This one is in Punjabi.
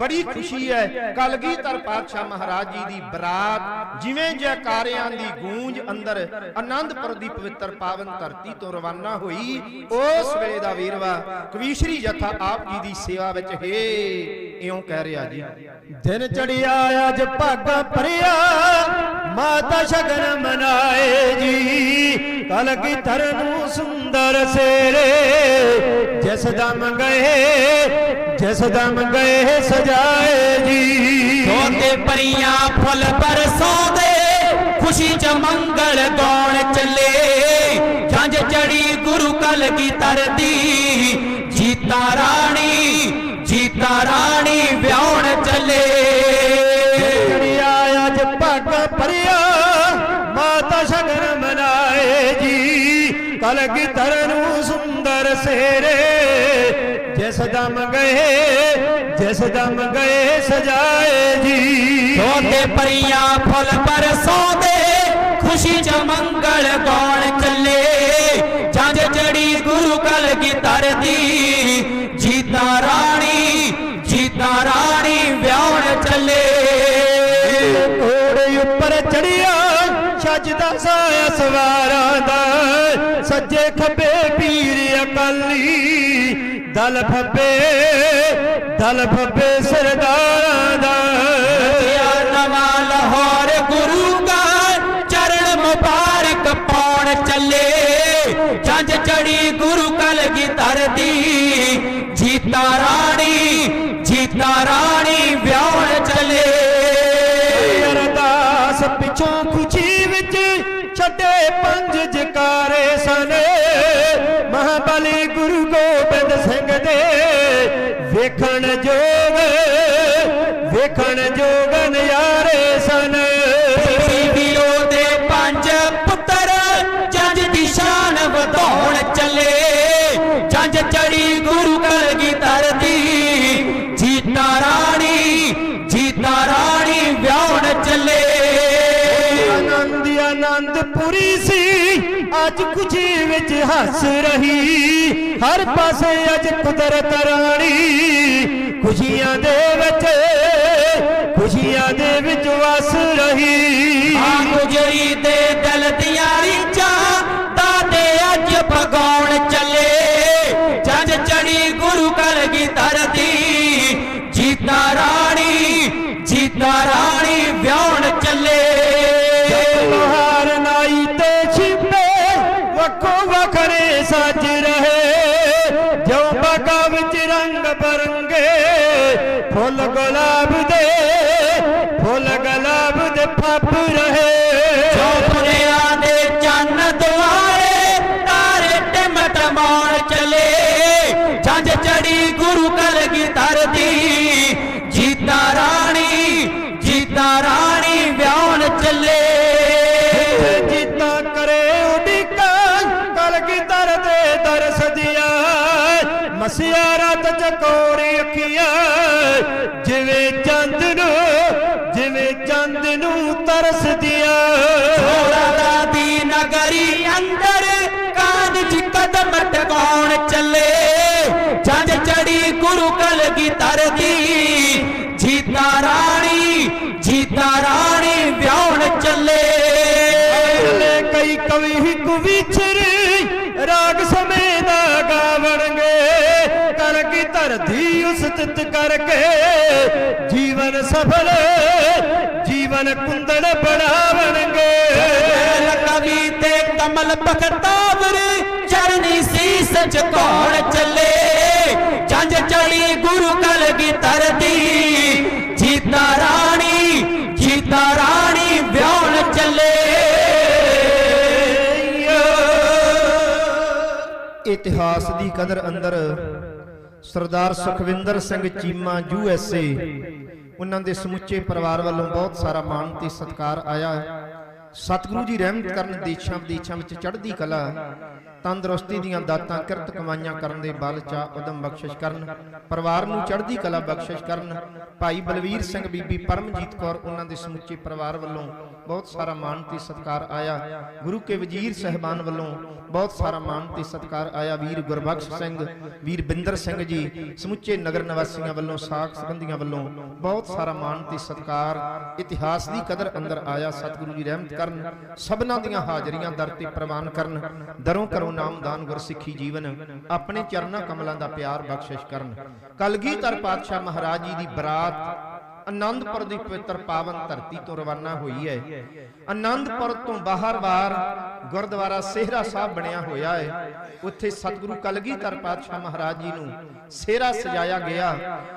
ਬੜੀ ਖੁਸ਼ੀ ਹੈ। ਕਲਗੀਧਰ ਪਾਤਸ਼ਾਹ ਮਹਾਰਾਜ ਜੀ ਦੀ ਬਰਾਤ, ਜਿਵੇਂ ਜੈਕਾਰਿਆਂ ਦੀ ਗੂੰਜ ਅੰਦਰ ਆਨੰਦਪੁਰ ਦੀ ਪਵਿੱਤਰ ਪਾਵਨ ਧਰਤੀ ਤੋਂ ਰਵਾਨਾ ਹੋਈ, ਉਸ ਵੇਲੇ ਦਾ ਵੀਰਵਾ ਕਵੀਸ਼ਰੀ ਜਥਾ ਆਪ ਜੀ ਦੀ ਸੇਵਾ ਵਿੱਚ, ਹੈ ਇਉਂ ਕਹਿ ਰਿਹਾ ਜੀ। ਦਿਨ ਚੜਿਆ ਅੱਜ ਭਾਗਾ ਭਰਿਆ ਮਾਤਾ ਸ਼ਗਨ ਮਨਾਏ ਜੀ। ਕਲ ਕੀ ਧਰ ਨੂੰ ਸੁੰਦਰ ਸੇਰੇ ਜਿਸ ਦਮ ਗਏ ਜਿਸ ਦਮ ਗਏ ਸਜਾਏ ਜੀ। ਦੋਤੇ ਪਰੀਆਂ ਫੁੱਲ ਬਰਸਾਉਂਦੇ ਖੁਸ਼ੀ ਚ ਮੰਗਲ ਗਾਉਣ ਚੱਲੇ। ਜੰਜ ਚੜੀ ਗੁਰੂ ਕਲ ਕੀ ਤਰਦੀ ਜੀਤਾ ਰਾਣੀ ਸ਼ਗਨ ਮਨਾਏ ਜੀ। ਕਲ ਕੀ ਧਰ ਨੂੰ ਸੁੰਦਰ ਸੇਰੇ। ਜਿਸ ਦਮ ਗਏ, ਜਿਸ ਦਮ ਗਏ ਸਜਾਏ ਜੀ। ਦੋਤੇ ਪਰੀਆਂ ਛੱਜਦਾ ਸਾਇਆ ਸਵਾਰਾਂ ਦਾ। ਸੱਜੇ ਖੱਬੇ ਪੀਰ ਅਕਾਲੀ, ਦਲ ਫੱਬੇ ਦਲ ਫੱਬੇ ਸਰਦਾਰਾਂ ਦਾ। ਯਾ ਨਵਾਂ ਲਾਹੌਰ ਗੁਰੂ ਦਾ, ਚਰਨ ਮੁਬਾਰਕ ਪਾਉਣ ਚੱਲੇ। ਜੰਜ ਚੜੀ ਗੁਰੂ ਕਲ ਕੀ ਜੀਤਾ ਰਾਣੀ ਜੀਤਾ ਰਾਣੀ। ਜਕਾਰੇ ਸਨ। ਮਹਾਬਲੀ ਗੁਰੂ ਗੋਬਿੰਦ ਸਿੰਘ ਦੇ ਵੇਖਣ ਅੱਜ ਖੁਸ਼ੀ ਵਿੱਚ ਹੱਸ ਰਹੀ, ਹਰ ਪਾਸੇ ਅੱਜ ਕੁਦਰਤ ਰਾਣੀ ਖੁਸ਼ੀਆਂ ਦੇ ਵਿੱਚ, ਖੁਸ਼ੀਆਂ ਦੇ ਵਿੱਚ ਵਸ ਰਹੀ। ਆ ਗੁਜਰੀ ਦੇ ਦਿਲ ਵਿੱਚ ਬਰੰਗੇ ਫੁੱਲ ਗੁਲਾਬ ਦੇ ਫੁੱਲ ਗੁਲਾਬ ਦੇ ਫੱਬ ਰਹੇ। ਮਸਿਆ ਰਾਤ ਚਕੋਰੀ ਅੱਖੀਆਂ ਜਿਵੇਂ ਚੰਦ ਨੂੰ ਜਿਵੇਂ ਚੰਦ ਨੂੰ ਤਰਸ ਦਿਆ ਰਾਧਾ ਦੀ ਨਗਰੀ ਅੰਦਰ ਕਾਂਜ ਜੀ ਕਦਮ ਟਿਕਾਉਣ ਚੱਲੇ। ਜੰਜ ਚੜੀ ਗੁਰੂ ਕਲਗੀ ਧਰਤੀ ਜੀਤਾ ਰਾਣੀ ਜੀਤਾ ਰਾਣੀ ਵਿਆਹਣ ਚੱਲੇ। ਕਈ ਕਵੀ ਕੁਵਿਚਰ ਧਰਤੀ ਉਸਤਤ ਕਰਕੇ ਜੀਵਨ ਸਫਲ ਜੀਵਨ ਕੁੰਦਨ ਬਣਾਵਣਗੇ। ਕਵੀ ਤੇ ਕਮਲ ਬਖਤਾਵਰ ਚਰਨੀ ਸੀਸ ਝੁਕਾਉਣ ਚੱਲੇ? ਜੰਜ ਚੜੀ ਗੁਰੂ ਕਲਗੀ ਧਰਤੀ ਜੀਤਾ ਰਾਣੀ ਜੀਤਾ ਰਾਣੀ ਵਿਆਹਣ ਚੱਲੇ। ਇਤਿਹਾਸ ਦੀ ਕਦਰ ਅੰਦਰ Sardar Sukhwinder Singh Cheema U S A. ਉਹਨਾਂ ਦੇ ਸਮੁੱਚੇ ਪਰਿਵਾਰ ਵੱਲੋਂ ਬਹੁਤ ਸਾਰਾ ਮਾਣ ਤੇ ਸਤਿਕਾਰ ਆਇਆ। ਹੈ ਸਤਿਗੁਰੂ ਜੀ ਰਹਿਮਤ ਕਰਨ ਦੇਸ਼ਾਂ ਵਿਦੇਸ਼ਾਂ ਵਿੱਚ ਚੜ੍ਹਦੀ ਕਲਾ, ਤੰਦਰੁਸਤੀ ਦੀਆਂ ਦਾਤਾਂ ਕਿਰਤ ਕਮਾਈਆਂ ਕਰਨ ਦੇ ਬਲ ਚਾ ਉਦਮ ਬਖਸ਼ਿਸ਼ ਕਰਨ, ਪਰਿਵਾਰ ਨੂੰ ਚੜ੍ਹਦੀ ਕਲਾ ਬਖਸ਼ਿਸ਼ ਕਰਨ। ਭਾਈ ਬਲਵੀਰ ਸਿੰਘ ਬੀਬੀ ਪਰਮਜੀਤ ਕੌਰ, ਉਹਨਾਂ ਦੇ ਸਮੁੱਚੇ ਪਰਿਵਾਰ ਵੱਲੋਂ ਬਹੁਤ ਸਾਰਾ ਮਾਣ ਤੇ ਸਤਿਕਾਰ ਆਇਆ। ਗੁਰੂ ਕੇ ਵਜ਼ੀਰ ਸਹਿਬਾਨ ਵੱਲੋਂ ਬਹੁਤ ਸਾਰਾ ਮਾਣ ਤੇ ਸਤਿਕਾਰ ਆਇਆ। ਵੀਰ ਗੁਰਬਖਸ਼ ਸਿੰਘ, ਵੀਰ ਬਿੰਦਰ ਸਿੰਘ ਜੀ, ਸਮੁੱਚੇ ਨਗਰ ਨਿਵਾਸੀਆਂ ਵੱਲੋਂ, ਸਾਖ ਸੰਬੰਧੀਆਂ ਵੱਲੋਂ ਬਹੁਤ ਸਾਰਾ ਮਾਣ ਤੇ ਸਤਿਕਾਰ ਇਤਿਹਾਸ ਦੀ ਕਦਰ ਅੰਦਰ ਆਇਆ। ਸਤਿਗੁਰੂ ਜੀ ਰਹਿਮਤ ਕਰਨ, ਸਭਨਾਂ ਦੀਆਂ ਹਾਜ਼ਰੀਆਂ ਦਰ ਤੇ ਪ੍ਰਵਾਨ ਕਰਨ, ਦਰੋਂ ਕਰੋ ਨਾਮਦਾਨ ਗੁਰਸਿੱਖੀ ਜੀਵਨ, ਆਪਣੇ ਚਰਨਾਂ ਕਮਲਾਂ ਦਾ ਪਿਆਰ ਬਖਸ਼ਿਸ਼ ਕਰਨ। ਕਲਗੀਧਰ ਪਾਤਸ਼ਾਹ ਮਹਾਰਾਜ ਜੀ ਦੀ ਬਰਾਤ ਆਨੰਦਪੁਰ ਦੀ ਪਵਿੱਤਰ ਪਾਵਨ ਧਰਤੀ ਤੋਂ ਰਵਾਨਾ ਹੋਈ ਹੈ। ਆਨੰਦਪੁਰ ਤੋਂ ਬਾਹਰ-ਬਾਹਰ ਗੁਰਦੁਆਰਾ ਸਿਹਰਾ ਸਾਹਿਬ ਬਣਿਆ ਹੋਇਆ ਹੈ। ਉੱਥੇ ਸਤਿਗੁਰੂ ਕਲਗੀਧਰ ਪਾਤਸ਼ਾਹ ਮਹਾਰਾਜ ਜੀ ਨੂੰ ਸਿਹਰਾ ਸਜਾਇਆ ਗਿਆ।